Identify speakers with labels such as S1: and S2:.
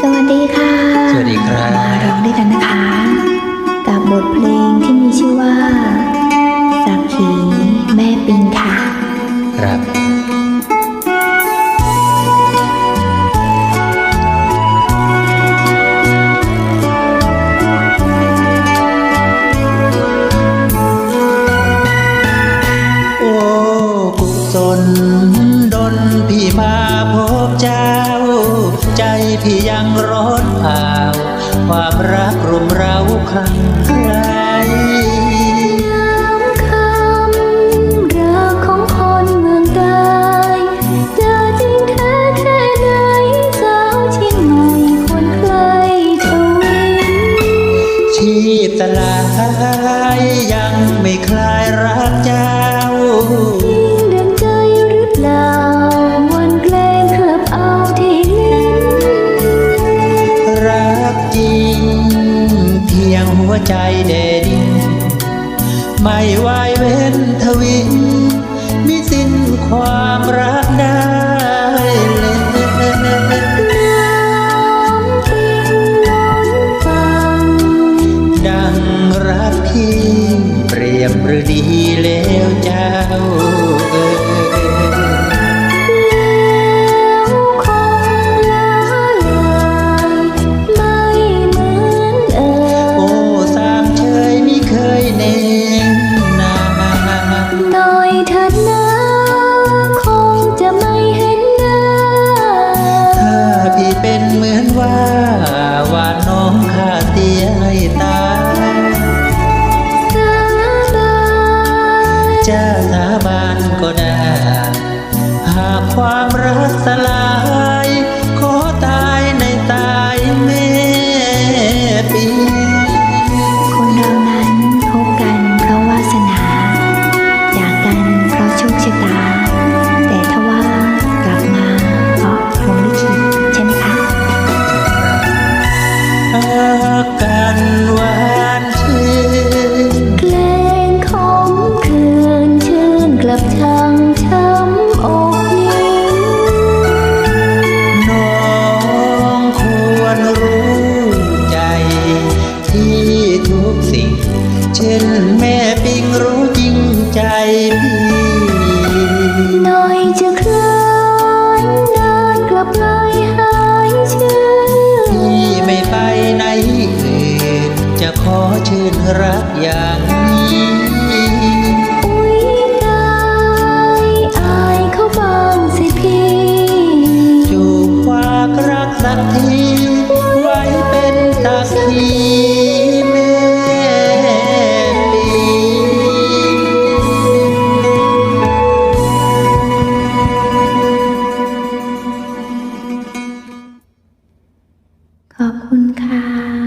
S1: สวัสดีค่ะ
S2: สวัสดีครับ
S1: มาร้องด้วยกันนะคะ กับบทเพลงที่มีชื่อว่า สักขีแม่ปิงค่ะ
S2: ครับโอ้กุศลดนพี่มาพบเจ้า ใจพี่ยังร้อนเผาความรักรุมเร้าครั้งใคร
S1: คำรักของคนเมืองใต้จะจริงแท้แค่ไหนสาวเชียงใหม่คนเคยทวิน
S2: ชีพสลายยังไม่คลายรักเจ้า
S1: ใจเด
S2: ดิน ไม่วายเว้นทวินมิสิ้นความรักได้เลย
S1: น้ำปิงล้นฟัง
S2: ดังรักพี่เปรียบหรือดี
S1: นะคงจะไม่เห็นหน้า
S2: ถ้าพี่เป็นเหมือนว่า ว่าน้องข้าเสียให้ตาย
S1: สาบาน
S2: จะสาบานก็ได้ หากความรักสลาย
S1: กันห
S2: วานชื่น
S1: เพลงขมคืนชื่นกลับช่างช้ำอกยิ้ม
S2: น้องควรรู้ใจ ที่ทุกสิ่ง เช่นแม่ จะขอชื่นรักอย่างนี้
S1: อุ้ยตายอายเขาบ้างสิพี่
S2: จูบฝากรักสักทีไว้เป็นสักขีแม่ปิง
S1: ขอบคุณค่ะ